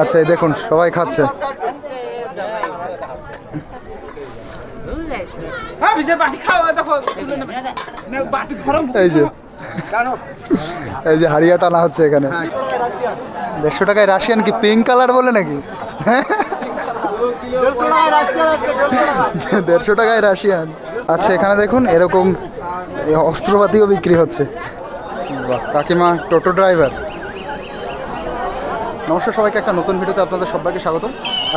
আচ্ছা এই দেখুন সবাই খাচ্ছে। হ্যাঁ এই যে। এই যে হাড়িয়া টানা হচ্ছে এখানে। দেড়শো টাকায় রাশিয়ান কি পিঙ্ক কালার বলে নাকি? দেড়শো টাকায় রাশিয়ান। আচ্ছা এখানে দেখুন এরকম এই অস্ত্রপাতিও বিক্রি হচ্ছে। বাহ, কাকিমা টোটো ড্রাইভার। নমস্কার সবাইকে, একটা নতুন ভিডিওতে আপনাদের সবাইকে স্বাগত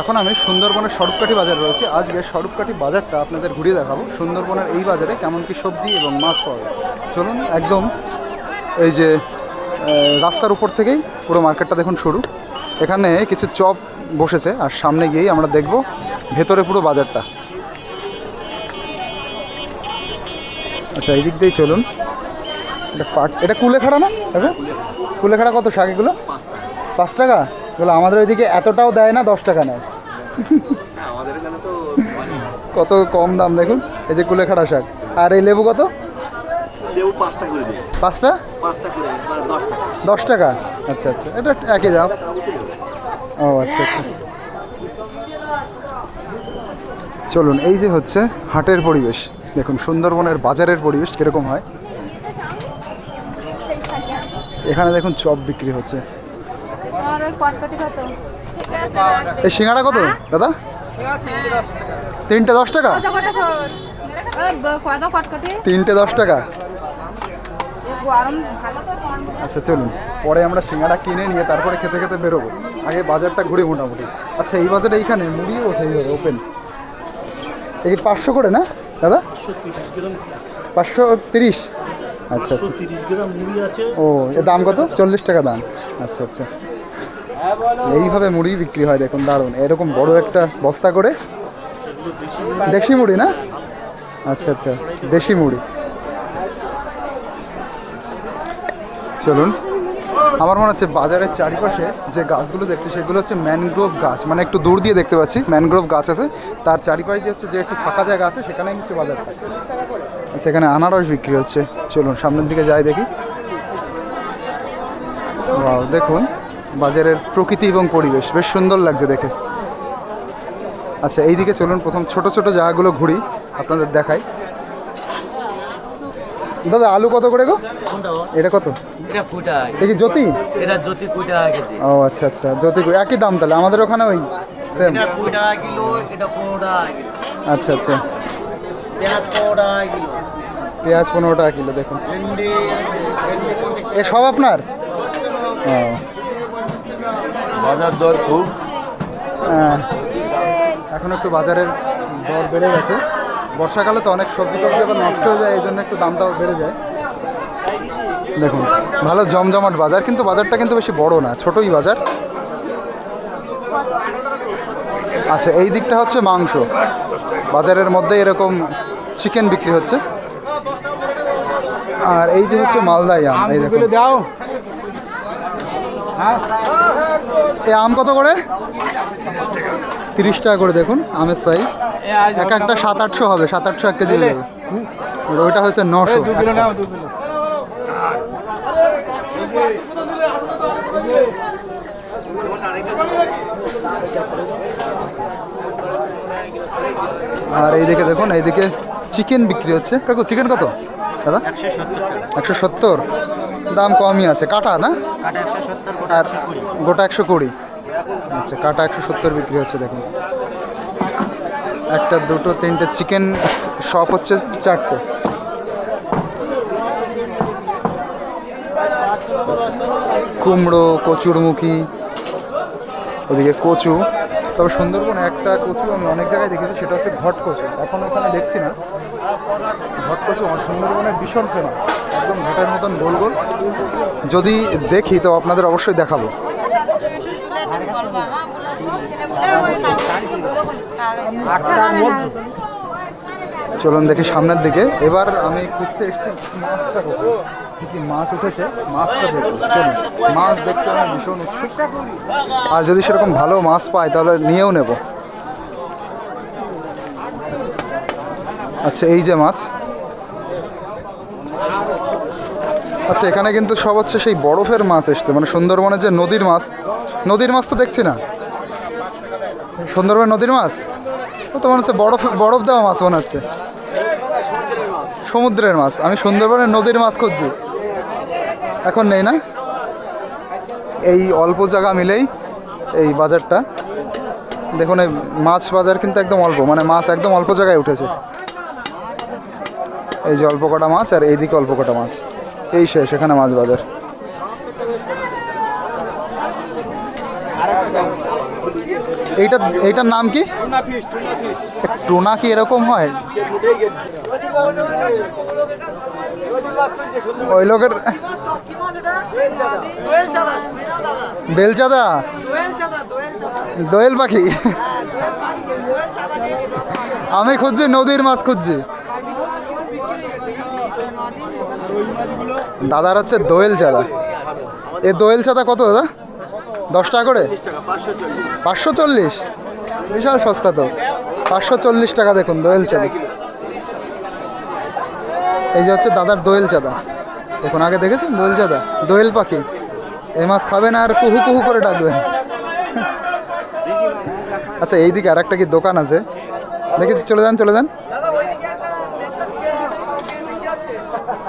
এখন আমি সুন্দরবনের স্বরূপকাঠি বাজারে রয়েছি। আজকে স্বরূপকাঠি বাজারটা আপনাদের ঘুরিয়ে দেখাবো। সুন্দরবনের এই বাজারে কেমন কি সবজি এবং মাছ পাওয়া চলুন, একদম এই যে রাস্তার উপর থেকেই পুরো মার্কেটটা দেখুন শুরু। এখানে কিছু চপ বসেছে, আর সামনে গিয়েই আমরা দেখব ভেতরে পুরো বাজারটা। আচ্ছা এই দিক দিয়েই চলুন। এটা পাট এটা কুলেখাড়া না? কুলেখাড়া কত শাক এগুলো? এগুলো আমাদের ওইদিকে এতটাও দেয় না দশ টাকা নেয়। কত কম দাম দেখুন এই যে কুলেখাড়া শাক। আর এই লেবু কত? পাঁচটা? মানে টাকা। দশ টাকা? আচ্ছা আচ্ছা এটা একই দাম। ও আচ্ছা আচ্ছা। চলুন এই যে হচ্ছে হাটের পরিবেশ। দেখুন সুন্দরবনের বাজারের পরিবেশ কীরকম হয়। এখানে দেখুন চপ বিক্রি হচ্ছে আর ওই কটকটি কত এই সিঙ্গাড়া কত দাদা? তিনটে দশ টাকা? তিনটে দশ টাকা। আচ্ছা চলুন। পরে আমরা সিঙ্গাড়া কিনে নিয়ে তারপরে খেতে খেতে বেরোবো। আগে বাজারটা ঘুরে মোটামুটি। আচ্ছা এই বাজারে এইখানে মুড়িও ওঠে এইভাবে ওপেন। এই পাঁচশো করে না দাদা? পাঁচশো তিরিশ। আচ্ছা আচ্ছা। তিরিশ গ্রাম মুড়ি আছে। ও এর দাম কত? চল্লিশ টাকা দাম। আচ্ছা আচ্ছা। এইভাবে মুড়ি বিক্রি হয়, দেখুন, দারুণ। এরকম বড় একটা বস্তা করে? দেশি মুড়ি না? আচ্ছা আচ্ছা দেশি মুড়ি। চলুন। আমার মনে হচ্ছে বাজারের চারিপাশে যে গাছগুলো দেখছি, সেগুলো হচ্ছে ম্যানগ্রোভ গাছ। মানে একটু দূর দিয়ে দেখতে পাচ্ছি, ম্যানগ্রোভ গাছ আছে। তার চারিপাশে যে হচ্ছে যে একটু ফাঁকা জায়গা আছে সেখানেই হচ্ছে বাজার সেখানে আনারস বিক্রি হচ্ছে। চলুন, সামনের দিকে যাই দেখি। দেখুন। বাজারের প্রকৃতি এবং পরিবেশ। বেশ সুন্দর লাগছে দেখে। আচ্ছা এইদিকে চলুন প্রথম ছোট ছোট জায়গাগুলো ঘুরি আপনাদের দেখাই। দাদা আলু কত করে গো? এটা কত? এটা ফুটা এই জ্যোতি? এটা জ্যোতি কুড়ি কেজি। ও আচ্ছা আচ্ছা জ্যোতি কই- একই দাম তাহলে আমাদের ওখানে ওই সেম এটা কুড়ি কিলো এটা পনেরো কিলো। আচ্ছা আচ্ছা। পেঁয়াজ পনেরো টাকা কিলো। পেঁয়াজ পনেরো টাকা কিলো দেখুন। এ সব আপনার? ও। বাজার দর খুব। হ্যাঁ। এখন একটু বাজারের দর বেড়ে গেছে। বর্ষাকালে তো অনেক সবজি টবজি আবার নষ্ট হয়ে যায় এই জন্য একটু দামটাও বেড়ে যায়। দেখুন ভালো জমজমাট বাজার কিন্তু বাজারটা কিন্তু বেশি বড় না ছোটই বাজার। আচ্ছা এই দিকটা হচ্ছে মাংস। বাজারের মধ্যে এরকম চিকেন বিক্রি হচ্ছে। আর এই যে হচ্ছে মালদাই আম এই দেখুন। দাও। এই আম কত করে? তিরিশ টাকা করে দেখুন আমের সাইজ এক একটা সাত আটশো হবে সাত আটশো এক কেজি। আর ওইটা হচ্ছে নশো। আর এইদিকে দেখুন এইদিকে চিকেন বিক্রি হচ্ছে। কাকু চিকেন কত? দাদা? একশো সত্তর। দাম কমই আছে। কাটা না? আর গোটা একশো কুড়ি। আচ্ছা কাটা একশো সত্তর বিক্রি হচ্ছে দেখুন। একটা দুটো তিনটে চিকেন শপ হচ্ছে চারটে। কুমড়ো কচুরমুখী ওদিকে কচু। তবে সুন্দরবন একটা কচু আমি অনেক জায়গায় দেখেছি সেটা হচ্ছে ঘট কচু। এখন ওখানে দেখছি না। ঘট কচু আমার সুন্দরবনের ভীষণ ফেমাস একদম ঘটের মতন গোল গোল। যদি দেখি, তো আপনাদের অবশ্যই দেখাবো। চলুন দেখি সামনের দিকে। এবার আমি খুঁজতে এসেছি মাছটা কোথায়। কি মাছ উঠেছে? মাছটা দেখুন। চলুন, মাছ দেখতে আমি ভীষণ উৎসুক। আর যদি সেরকম ভালো মাছ পাই, তাহলে নিয়েও নেব। আচ্ছা এই যে মাছ। আচ্ছা এখানে কিন্তু সব হচ্ছে সেই বরফের মাছ এসছে মানে সুন্দরবনের যে নদীর মাছ। নদীর মাছ তো দেখছি না। সুন্দরবন নদীর মাছ? ও, তো মনে হচ্ছে বরফ বরফ দেওয়া মাছ মনে হচ্ছে। সমুদ্রের মাছ, আমি সুন্দরবনের নদীর মাছ খুঁজছি। এখন নেই না? এই অল্প জায়গা মিলেই এই বাজারটা। দেখুন, এই মাছ বাজার কিন্তু একদম অল্প মানে মাছ একদম অল্প জায়গায় উঠেছে। এই যে অল্প কটা মাছ আর এইদিকে অল্প কটা মাছ। এই শেষ, এখানে মাছ বাজার। এইটা, এইটার নাম কি? টোনা কি এরকম হয়? ওই লোকের বেলচাদা? দোয়েল পাখি। আমি খুঁজছি, নদীর মাছ খুঁজছি। দাদার হচ্ছে দোয়েল চাঁদা। এ দোয়েল চাঁদা কত, দাদা? দশ টাকা করে? পাঁচশো চল্লিশ। বিশাল সস্তা তো। পাঁচশো চল্লিশ টাকা দেখুন, দোয়েল চাঁদা। এই যে হচ্ছে দাদার দোয়েল চাঁদা। দেখুন, আগে দেখেছেন দোয়েল চাঁদা? দোয়েল পাখি। এই মাছ খাবেন আর কুহু কুহু করে ডাকবেন। আচ্ছা এইদিকে আর একটা কি দোকান আছে? দেখি চলে যান চলে যান।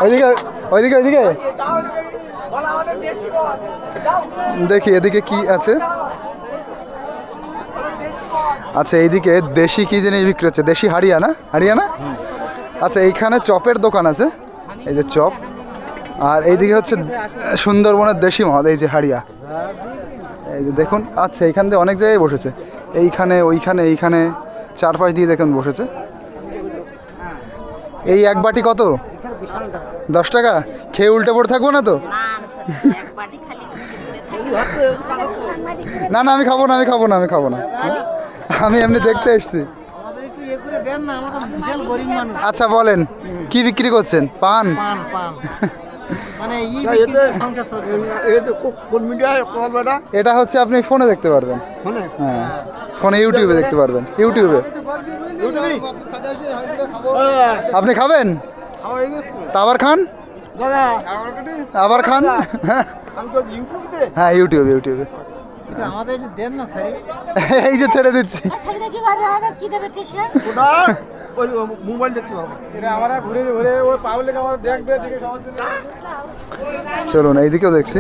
ওইদিকে ওইদিকে ওইদিকে। দেখি এদিকে কি আছে। আচ্ছা এইদিকে দেশি কি জিনিস বিক্রি হচ্ছে? দেশি হারিয়ানা হারিয়ানা আচ্ছা এইখানে চপের দোকান আছে। এই যে চপ। আর এইদিকে হচ্ছে সুন্দরবনের দেশি মদ এই যে হাড়িয়া। এই যে দেখুন আচ্ছা এইখান দিয়ে অনেক জায়গায় বসেছে। এইখানে, ওইখানে, এইখানে, চারপাশ দিয়ে দেখুন বসেছে। এই এক বাটি কত? দশ টাকা? খেয়ে উল্টে পড়ে থাকব না তো? না না আমি খাব না আমি খাব না আমি খাব না। আমি এমনি দেখতে এসছি। আচ্ছা বলেন কি বিক্রি করছেন? পান? এটা হচ্ছে আপনি ফোনে দেখতে পারবেন। হ্যাঁ। ফোনে ইউটিউবে দেখতে পারবেন। ইউটিউবে? আপনি খাবেন? আবার খান? আবার খান? হ্যাঁ। ইউটিউবে হ্যাঁ ইউটিউবে ইউটিউবে স্যার। এই যে ছেড়ে দিচ্ছি। চলুন এইদিকেও দেখছি।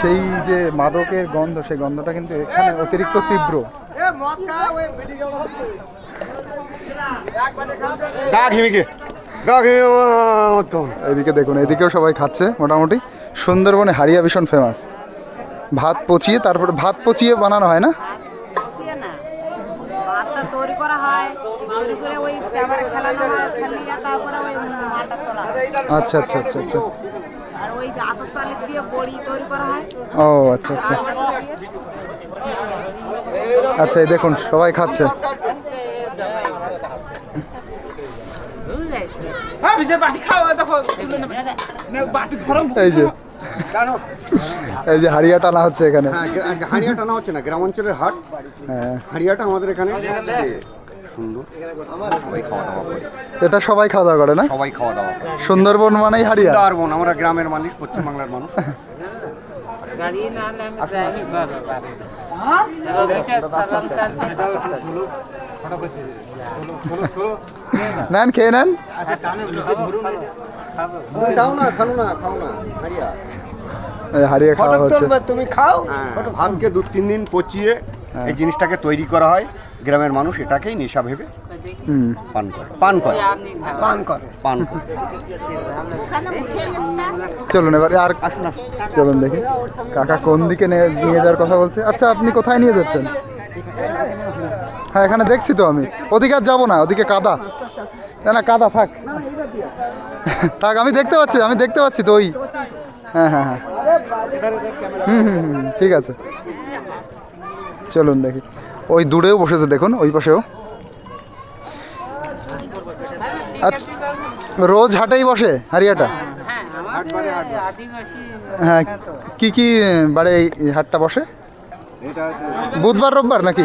সেই যে মাদকের গন্ধ সেই গন্ধটা কিন্তু এখানে অতিরিক্ত তীব্র। এদিকে দেখুন এদিকেও সবাই খাচ্ছে মোটামুটি। সুন্দরবনে হারিয়া ভীষণ ফেমাস ভাত পচিয়ে তারপরে ভাত পচিয়ে বানানো হয় না। আচ্ছা আচ্ছা আচ্ছা আচ্ছা। আর ওই যে আতর চালের দিয়ে বড়ি তৈরি করা হয়। ও আচ্ছা আচ্ছা। আচ্ছা এই দেখুন সবাই খাচ্ছে হ্যাঁ বিশে বাটি খাওয়া দেখো তুলে নেবে নে, বাটি ধরো এই যে। এই যে। হাড়িয়া টানা হচ্ছে এখানে। হ্যাঁ হাড়িয়া টানা হচ্ছে না গ্রাম অঞ্চলের হাট। হ্যাঁ। হাড়িয়াটা আমাদের এখানে সুন্দর। এটা সবাই খাওয়া দাওয়া করে না? সবাই খাওয়া দাওয়া করে। সুন্দরবন মানেই হাড়িয়া। আর বোন আমরা গ্রামের মানুষ পশ্চিমবাংলার মানুষ। নেন খেয়ে নেন। খাও না খাও না খাও না হাড়িয়া। এই খাওয়া হচ্ছে। তুমি খাও হ্যাঁ, ভাতকে দু তিন দিন পচিয়ে এই জিনিসটাকে তৈরি করা হয়। গ্রামের মানুষ এটাকেই নেশা ভেবে হুম। পান করে। পান করে। পান করে। পান করে। চলুন এবার আর চলুন দেখি। কাকা কোন দিকে নিয়ে নিয়ে যাওয়ার কথা বলছে? আচ্ছা আপনি কোথায় নিয়ে যাচ্ছেন? হ্যাঁ এখানে দেখছি তো আমি। ওদিকে আর যাব না ওদিকে কাদা। না না কাদা থাক। থাক আমি দেখতে পাচ্ছি আমি দেখতে পাচ্ছি তো ওই। হ্যাঁ হ্যাঁ হ্যাঁ। হুম হুম হুম ঠিক আছে। চলুন দেখি। ওই দূরেও বসেছে দেখুন ওই পাশেও। আচ্ছা রোজ হাটেই বসে হারিয়াটা হ্যাঁ কি কি বারে এই হাটটা বসে? বুধবার রোববার নাকি?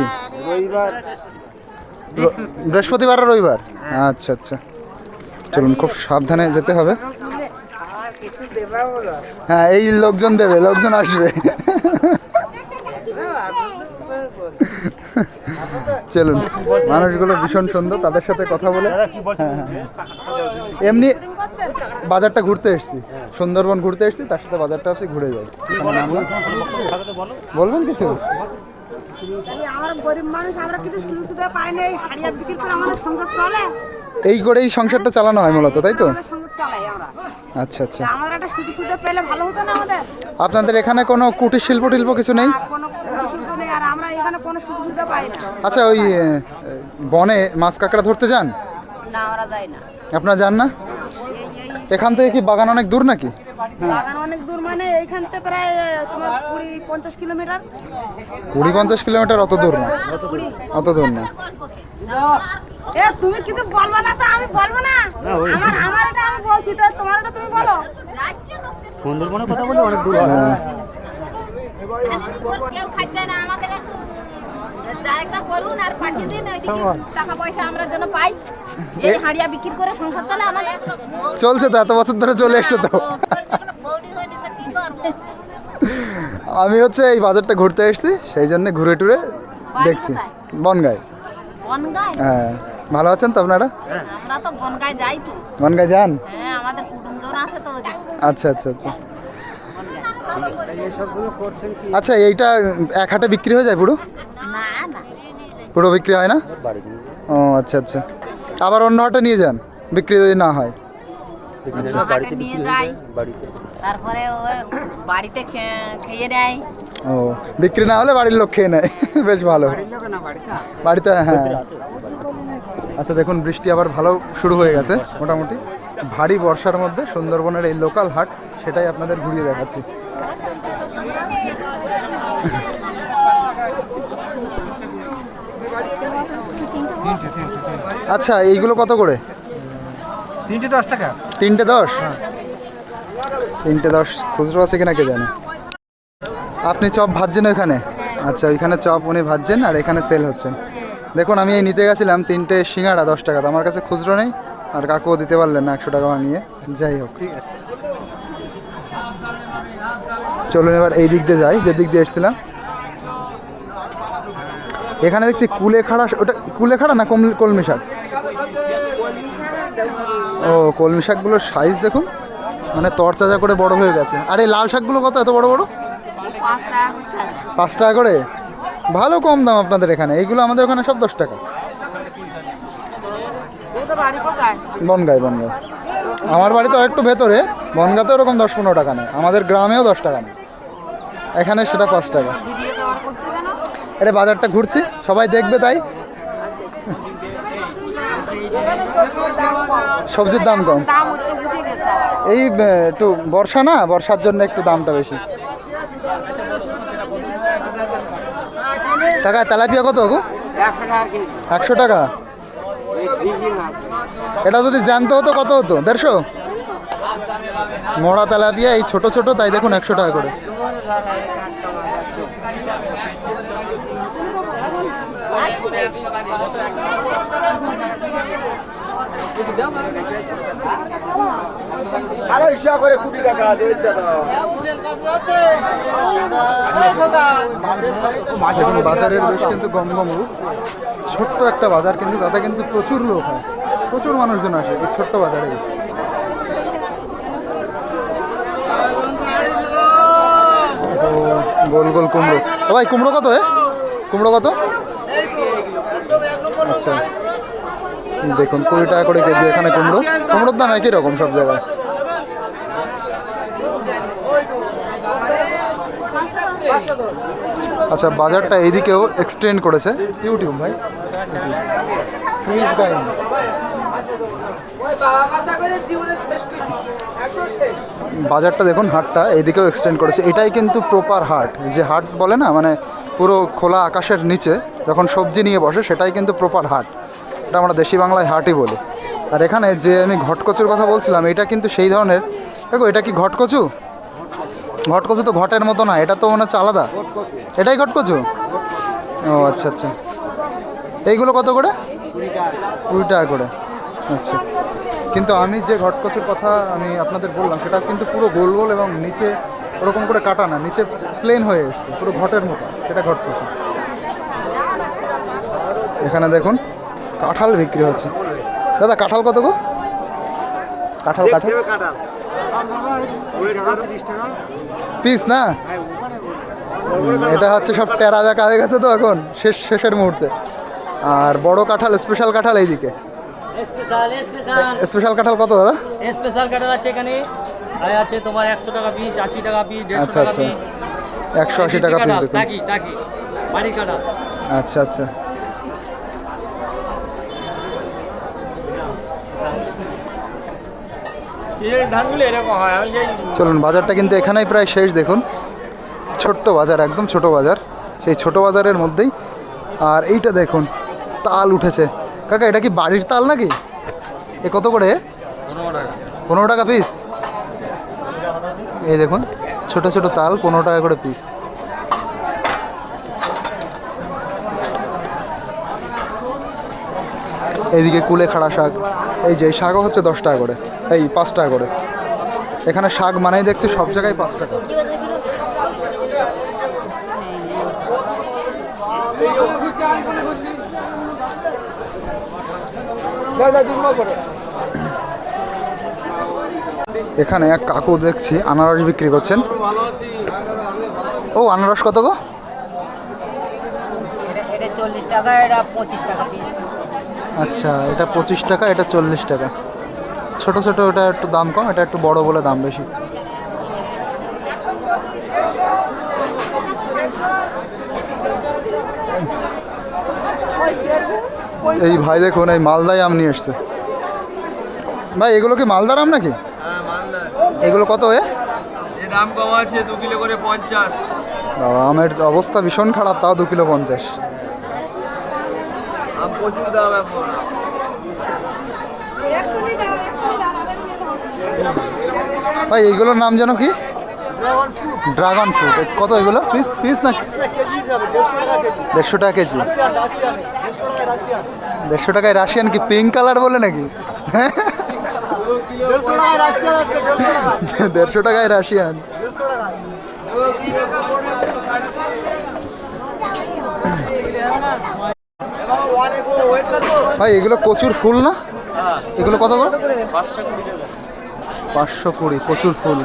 র- বৃহস্পতিবার আর রবিবার? আচ্ছা আচ্ছা। চলুন খুব সাবধানে যেতে হবে। হ্যাঁ এই লোকজন দেবে লোকজন আসবে। চলুন মানুষগুলো ভীষণ সুন্দর তাদের সাথে কথা বলে। এমনি বাজারটা ঘুরতে এসেছি। সুন্দরবন ঘুরতে এসেছি তার সাথে বাজারটা আসি ঘুরে যাই। বলবেন কিছু? এই করেই সংসারটা চালানো হয় মূলত তাই তো? আচ্ছা আচ্ছা। আপনাদের এখানে কোনো কুটির শিল্প টিল্প কিছু নেই? আচ্ছা ওই বনে মাছ কাঁকড়া ধরতে যান? আপনারা যান না? এখান থেকে কি বাগান অনেক দূর নাকি? বাগান অনেক দূর মানে এইখান থেকে প্রায় তোমার কুড়ি পঞ্চাশ কিলোমিটার। কুড়ি পঞ্চাশ কিলোমিটার অত দূর না? অত দূর না? এ তুমি কিছু বলবে না তো আমি বলব না? আমার আমার এটা আমি বলছি তো তোমার এটা তুমি বলো। কেউ খাইতে না আমাদের যা করুন আর পাঠিয়ে দিন টাকা পয়সা আমরা যেন পাই। এই হাড়িয়া বিক্রি করে সংসার চলে আমাদের। চলছে তো এত বছর ধরে চলে এসছে তো। আমি হচ্ছে এই বাজারটা ঘুরতে এসেছি সেই জন্য ঘুরে টুরে দেখছি। বনগায়? হ্যাঁ। ভালো আছেন তো আপনারা? আমরা তো বনগায় যাই তো। বনগায় যান? হ্যাঁ আমাদের কুটুমজন আছে তো আচ্ছা আচ্ছা আচ্ছা। আচ্ছা এইটা এক হাটে বিক্রি হয়ে যায় পুরো? পুরো বিক্রি হয় না? ও আচ্ছা আচ্ছা। আবার অন্য হাটে নিয়ে যান বিক্রি যদি না হয়। অন্য নিয়ে যাই তারপরে বাড়িতে খেয়ে নেয়। ও বিক্রি না হলে বাড়ির লোক খেয়ে নেয়। বেশ ভালো। বাড়িতে হ্যাঁ। আচ্ছা দেখুন বৃষ্টি আবার ভালো শুরু হয়ে গেছে মোটামুটি। ভারী বর্ষার মধ্যে সুন্দরবনের এই লোকাল হাট সেটাই আপনাদের ঘুরিয়ে দেখাচ্ছি। আচ্ছা এইগুলো কত করে? তিনটে দশ টাকা। তিনটে দশ? তিনটে দশ খুচরো আছে কিনা কে জানে? আপনি চপ ভাজছেন ওইখানে? আচ্ছা ওইখানে চপ উনি ভাজছেন আর এখানে সেল হচ্ছেন দেখুন আমি এই নিতে গেছিলাম তিনটে সিঙ্গাড়া দশ টাকা। তো আমার কাছে খুচরো নেই আর কাকুও দিতে পারলেন না একশো টাকা ভাঙিয়ে। যাই হোক। চলুন এবার এই দিক দিয়ে যাই যে দিক দিয়ে এসেছিলাম। এখানে দেখছি কুলেখাড়া ওটা কুলেখাড়া না কলমি শাক? ও, কলমি শাকগুলোর সাইজ দেখুন। মানে তরচাজা করে বড় হয়ে গেছে। আর এই লাল শাকগুলো কত? এত বড় বড়? পাঁচ টাকা করে? ভালো কম দাম আপনাদের এখানে। এইগুলো আমাদের ওখানে সব দশ টাকা। বনগাই বনগাই আমার বাড়ি তো একটু ভেতরে। বনগাতে ওরকম দশ পনেরো টাকা নেই। আমাদের গ্রামেও দশ টাকা নেই। এখানে সেটা পাঁচ টাকা। আরে বাজারটা ঘুরছি। সবাই দেখবে তাই। সবজির দাম কম? এই একটু বর্ষা না? বর্ষার জন্য একটু দামটা বেশি। টাকা তেলাপিয়া কত গো? একশো টাকা। এটা যদি জ্যান্ত হতো কত হতো? দেড়শো? মোড়া তেলাপিয়া এই ছোট ছোট তাই দেখুন একশো টাকা করে। আড়াইশো করে কুড়ি টাকা দেখুন বাজারের বেশ কিন্তু গমগম রূপ। ছোট্ট একটা বাজার কিন্তু তাতে কিন্তু প্রচুর লোক হয়। প্রচুর মানুষজন আসে এই ছোট্ট বাজারে। ও, গোল গোল কুমড়ো। ভাই কুমড়ো কত এ কুমড়ো কত? আচ্ছা। দেখুন, কুড়ি টাকা করে কেজি এখানে কুমড়ো। কুমড়োর দাম একই রকম সব জায়গায়। আচ্ছা বাজারটা এইদিকেও এক্সটেন্ড করেছে। ইউটিউব ভাই। বাজারটা দেখুন, হাটটা এইদিকেও এক্সটেন্ড করেছে। এটাই কিন্তু প্রপার হাট। যে হাট বলে না মানে পুরো খোলা আকাশের নিচে যখন সবজি নিয়ে বসে, সেটাই কিন্তু প্রপার হাট। এটা আমরা দেশি বাংলায় হাটই বলি। আর এখানে যে আমি ঘটকচুর কথা বলছিলাম, এটা কিন্তু সেই ধরনের। দেখো, এটা কি ঘটকচু? ঘটকচু তো ঘটের মতো না, এটা তো মনে হচ্ছে আলাদা। এটাই ঘটকচু? ও আচ্ছা আচ্ছা। এইগুলো কত করে? কুড়ি টাকা করে। আচ্ছা। কিন্তু আমি যে ঘটকচুর কথা আমি আপনাদের বললাম, সেটা কিন্তু পুরো গোল গোল এবং নিচে ওরকম করে কাটা না, নিচে প্লেন হয়ে এসছে, পুরো ঘটের মতো, সেটা ঘটকচু। এখানে দেখুন। কাঁঠাল বিক্রি হচ্ছে। দাদা কাঁঠাল কত গো? কাঁঠাল কাঁঠাল। পিস না? এটা হচ্ছে সব টেরা বেঁকা হয়ে গেছে তো এখন শেষ শেষের মুহূর্তে। আর বড় কাঁঠাল স্পেশাল কাঁঠাল এইদিকে। স্পেশাল স্পেশাল স্পেশাল কাঁঠাল কত দাদা? স্পেশাল কাটার আছে এখানে। আছে তোমার একশো টাকা পিস আশি টাকা পিস আচ্ছা, টাকা আচ্ছা। পিস একশো আশি টাকা পিস দেখুন। টাকি টাকি। বাড়ি কাটা আচ্ছা আচ্ছা ধানগুলো এরকম হয় আমি যেই চলুন, বাজারটা কিন্তু এখানেই প্রায় শেষ, দেখুন। ছোট্ট বাজার, একদম ছোট বাজার। সেই ছোট বাজারের মধ্যেই। আর এইটা দেখুন, তাল উঠেছে। কাকা, এটা কি বাড়ির তাল নাকি? এ কত করে? পনেরো টাকা। পিস এই দেখুন, ছোট ছোট তাল, পনেরো টাকা করে পিস এইদিকে কুলে খাড়া শাক, এই যে শাকও হচ্ছে দশ টাকা করে, এই পাঁচ টাকা করে। এখানে শাক মানেই দেখছি সব জায়গায় পাঁচ টাকা। এখানে এক কাকু দেখছি আনারস বিক্রি করছেন। ও, আনারস কত গো? চল্লিশ টাকা পঁচিশ টাকা আচ্ছা এটা পঁচিশ টাকা এটা চল্লিশ টাকা। ছোট ছোট ওটা একটু দাম কম এটা একটু বড় বলে দাম বেশি। এই ভাই দেখুন এই মালদায় আম নিয়ে এসছে। ভাই এগুলো কি মালদার আম নাকি? এগুলো কত এ? দাম কম আছে দু কিলো করে পঞ্চাশ। বাবা আমের অবস্থা ভীষণ খারাপ তাও দু কিলো পঞ্চাশ। আম প্রচুর দাম এখন। ভাই এইগুলোর নাম যেন কি? ড্রাগন ফ্রুট কত এগুলো? পিস পিস না দেড়শো টাকা কেজি। দেড়শো টাকায় রাশিয়ান কি? পিঙ্ক কালার বলে নাকি? দেড়শো টাকায় রাশিয়ান ভাই, এগুলো কচুর ফুল না? এগুলো কত করে? পাঁচশো কুড়ি প্রচুর ফুল।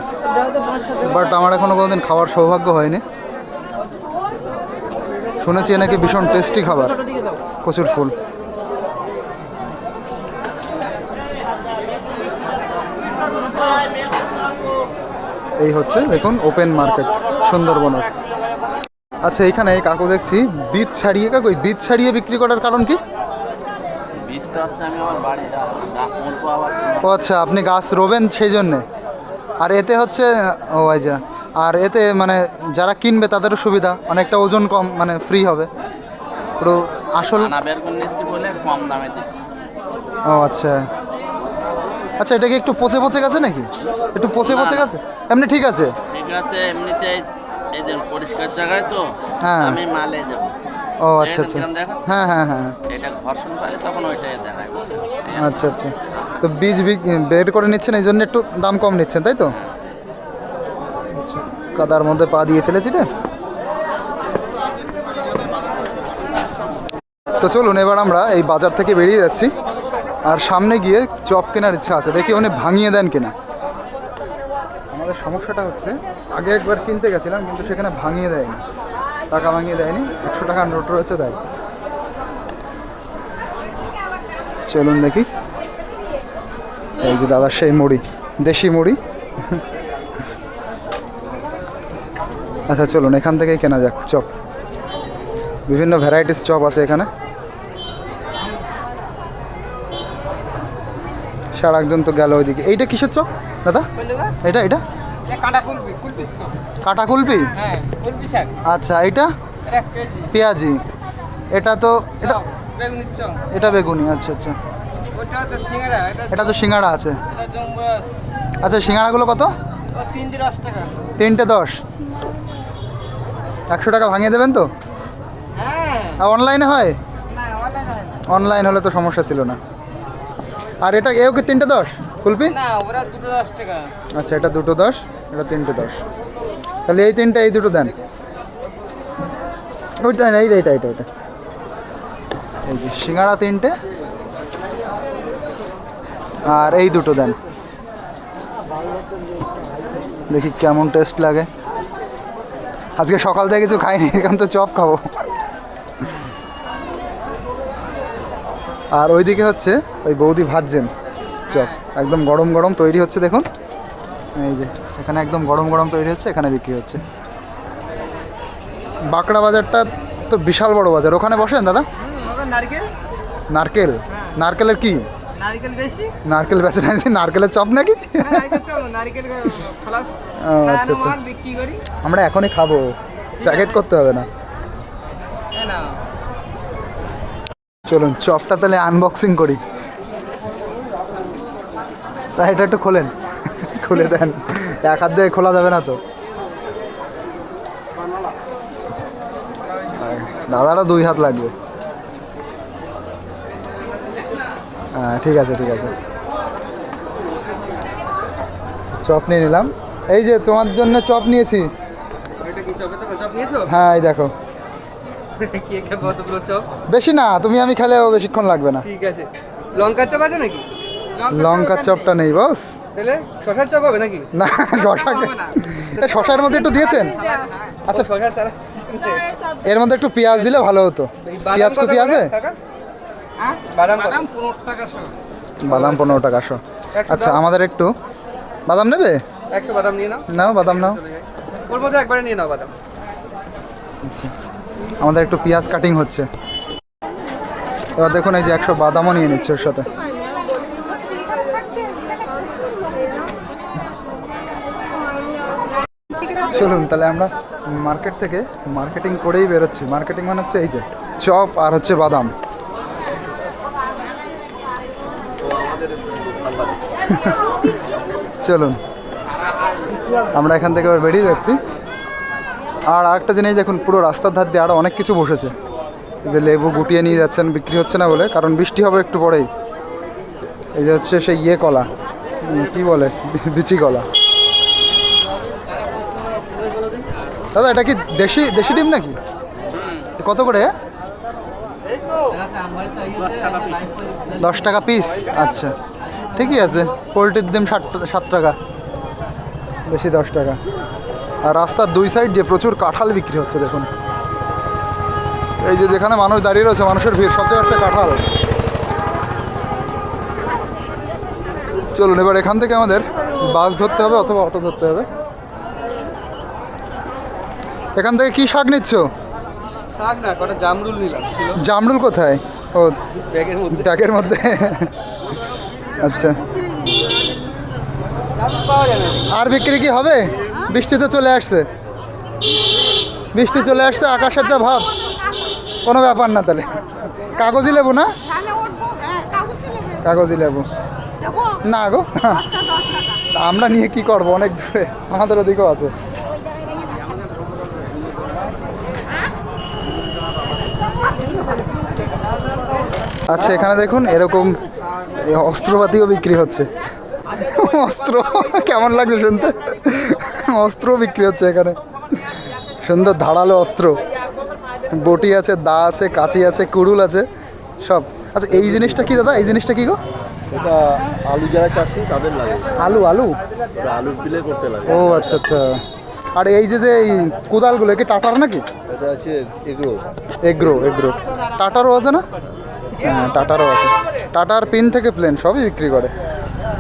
বাট আমার এখনও কোনোদিন খাওয়ার সৌভাগ্য হয়নি। শুনেছি নাকি ভীষণ টেস্টি খাবার, কচুর ফুল। এই হচ্ছে, দেখুন ওপেন মার্কেট সুন্দরবনের। আচ্ছা এখানে এই কাকু দেখছি বীজ ছাড়িয়ে কাকু বীজ ছাড়িয়ে বিক্রি করার কারণ কি? ও আচ্ছা আপনি গাছ রোবেন সেই জন্যে। আর এতে হচ্ছে ও আচ্ছা আর এতে মানে যারা কিনবে তাদেরও সুবিধা অনেকটা ওজন কম মানে ফ্রি হবে। পুরো আসল কম দামে দিচ্ছি। ও আচ্ছা। আচ্ছা এটা কি একটু পচে পচে গেছে নাকি? একটু পচে পচে গেছে? এমনি ঠিক আছে? ঠিক আছে এমনিতে যে পরিষ্কার জায়গায় তো হ্যাঁ। আমি মালে দেবো। ও আচ্ছা আচ্ছা। হ্যাঁ হ্যাঁ হ্যাঁ। এটা ঘর্ষণ পারে তখন ওইটাই দেখায় আচ্ছা আচ্ছা। তো বীজ বের করে নিচ্ছেন এই জন্য একটু দাম কম নিচ্ছেন তাই তো? আচ্ছা কাদার মধ্যে পা দিয়ে ফেলেছি রে। তো চলুন এবার আমরা এই বাজার থেকে বেরিয়ে যাচ্ছি। আর সামনে গিয়ে চপ কেনার ইচ্ছা আছে দেখি উনি ভাঙিয়ে দেন কিনা। আমাদের সমস্যাটা হচ্ছে, আগে একবার কিনতে গেছিলাম, কিন্তু সেখানে ভাঙিয়ে দেয়নি। টাকা ভাঙিয়ে দেয়নি, একশো টাকার নোট রয়েছে তাই। চলুন দেখি। এই যে দাদা, সেই মুড়ি, দেশি মুড়ি। আচ্ছা চলুন, এখান থেকেই কেনা যাক, চপ। বিভিন্ন ভ্যারাইটিস চপ আছে এখানে। সার একজন তো গেল ওইদিকে। এইটা কিসের চপ, দাদা? এটা এটা? কাঁটা কুলপি হ্যাঁ আচ্ছা কেজি। পেঁয়াজি। এটা তো এটা বেগুনি এটা বেগুনি আচ্ছা আচ্ছা। এটা এটা তো সিঙ্গাড়া আছে। এটা আচ্ছা সিঙ্গাড়াগুলো কত? তিনটে দশ একশো টাকা ভাঙিয়ে দেবেন তো? হ্যাঁ। অনলাইনে হয়? অনলাইন হলে তো সমস্যা ছিল না। আর এটা এও কি তিনটে দশ? কুলপি? আচ্ছা এটা দুটো দশ। এটা তিনটে দশ। তাহলে এই তিনটে, এই দুটো দেন। ওইটা না এইটা এইটা এইটা। এই যে সিঙ্গাড়া তিনটে। আর এই দুটো দেন। দেখি কেমন টেস্ট লাগে। আজকে সকাল থেকে কিছু খাইনি, এখান তো চপ খাব। আর ওইদিকে হচ্ছে ওই বৌদি ভাজছেন চপ। একদম গরম গরম তৈরি হচ্ছে দেখুন। এই যে এখানে একদম গরম গরম তৈরি হচ্ছে এখানে বিক্রি হচ্ছে। বাঁকড়া বাজারটা তো বিশাল বড় বাজার। ওখানে বসেন দাদা। নারকেল। নারকেল? নারকেলের কি? নারকেল বেশি। নারকেল না নারকেলের চপ নাকি? ও, আচ্ছা আচ্ছা। আমরা এখনই খাব। প্যাকেট করতে হবে না। চলুন চপটা তাহলে আনবক্সিং করি। তা এটা একটু খোলেন। খুলে দেন। এক হাত দিয়ে খোলা যাবে না তো। দাদারও দুই হাত লাগবে। হ্যাঁ ঠিক আছে ঠিক আছে। চপ নিয়ে নিলাম। এই যে তোমার জন্য চপ নিয়েছি। হ্যাঁ এই দেখো। বেশি না তুমি আমি খেলেও বেশিক্ষণ লাগবে না। ঠিক আছে। লঙ্কার চপ আছে নাকি? লঙ্কার চপটা নেই বস। তাহলে শশার চপ হবে নাকি? না শশা শশার মধ্যে একটু দিয়েছেন? আচ্ছা শশা ছাড়া এর মধ্যে একটু পেঁয়াজ দিলে ভালো হতো। পেঁয়াজ কুচি আছে? টাকা? বাদাম পনেরো টাকা শো। আচ্ছা আমাদের একটু। বাদাম নেবে? একশো বাদাম নিয়ে নাও। নাও বাদাম নাও। ওর মধ্যে একবারে নিয়ে নাও বাদাম। আমাদের একটু পেঁয়াজ কাটিং হচ্ছে। এবার দেখুন এই যে একশো বাদামও নিয়ে নিচ্ছে ওর সাথে। চলুন, তাহলে আমরা মার্কেট থেকে মার্কেটিং করেই বেরোচ্ছি। মার্কেটিং মানে হচ্ছে এই যে চপ আর হচ্ছে বাদাম। চলুন, আমরা এখান থেকে এবার বেরিয়ে যাচ্ছি। আর আরেকটা জিনিস দেখুন, পুরো রাস্তার ধার দিয়ে আরও অনেক কিছু বসেছে। যে লেবু গুটিয়ে নিয়ে যাচ্ছেন, বিক্রি হচ্ছে না বলে, কারণ বৃষ্টি হবে একটু পরেই। এই যে হচ্ছে সেই ইয়ে কলা কি বলে? বিচি কলা। দাদা এটা কি দেশি দেশি ডিম নাকি? কত করে? দশ টাকা পিস আচ্ছা। ঠিকই আছে। পোলট্রির ডিম ষাট সাত টাকা। বেশি দশ টাকা। আর রাস্তার দুই সাইড দিয়ে প্রচুর কাঁঠাল বিক্রি হচ্ছে দেখুন। এই যে যেখানে মানুষ দাঁড়িয়ে রয়েছে মানুষের ভিড় সব জায়গায় একটা কাঁঠাল। চলুন এবার এখান থেকে আমাদের বাস ধরতে হবে অথবা অটো ধরতে হবে। এখান থেকে কি শাক নিচ্ছ? শাক না কটা জামরুল নিলাম জামরুল কোথায়? ও ব্যাগের মধ্যে। ব্যাগের মধ্যে। আচ্ছা। আর বিক্রি কি হবে? বৃষ্টি তো চলে আসছে। বৃষ্টি চলে আসছে আকাশের যা ভাব। কোনো ব্যাপার না তাহলে। কাগজি লেবু না? কাগজি লেবু। না গো। আমরা নিয়ে কি করব? অনেক দূরে। আমাদের ওদিকেও আছে। আচ্ছা এখানে দেখুন এরকম অস্ত্রপাতিও বিক্রি হচ্ছে। অস্ত্র কেমন লাগছে শুনতে? অস্ত্র বিক্রি হচ্ছে এখানে। সুন্দর ধারালো অস্ত্র। বটি আছে দা আছে কাঁচি আছে কুড়ুল আছে সব। আচ্ছা এই জিনিসটা কি দাদা? এই জিনিসটা কি গো? এটা আলু যারা চাষি তাদের লাগে। আলু আলু? আলুর পিলে করতে লাগে। ও আচ্ছা আচ্ছা। আর এই যে যে এই কোদালগুলো কি টাটার নাকি? এটা আছে এগুলো এগ্রো এগ্রো। টাটারও আছে না? টাটারও আছে। টাটার পিন থেকে প্লেন সবই বিক্রি করে।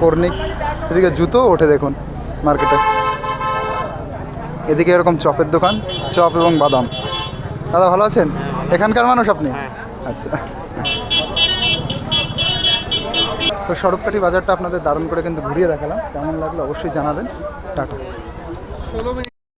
কর্নিক এদিকে জুতো ওঠে দেখুন মার্কেটে। এদিকে এরকম চপের দোকান চপ এবং বাদাম। দাদা ভালো আছেন? এখানকার মানুষ আপনি? আচ্ছা। তো সড়ককাঠি বাজারটা আপনাদের দারুণ করে কিন্তু ঘুরিয়ে দেখালাম। কেমন লাগল অবশ্যই জানাবেন। টাটা।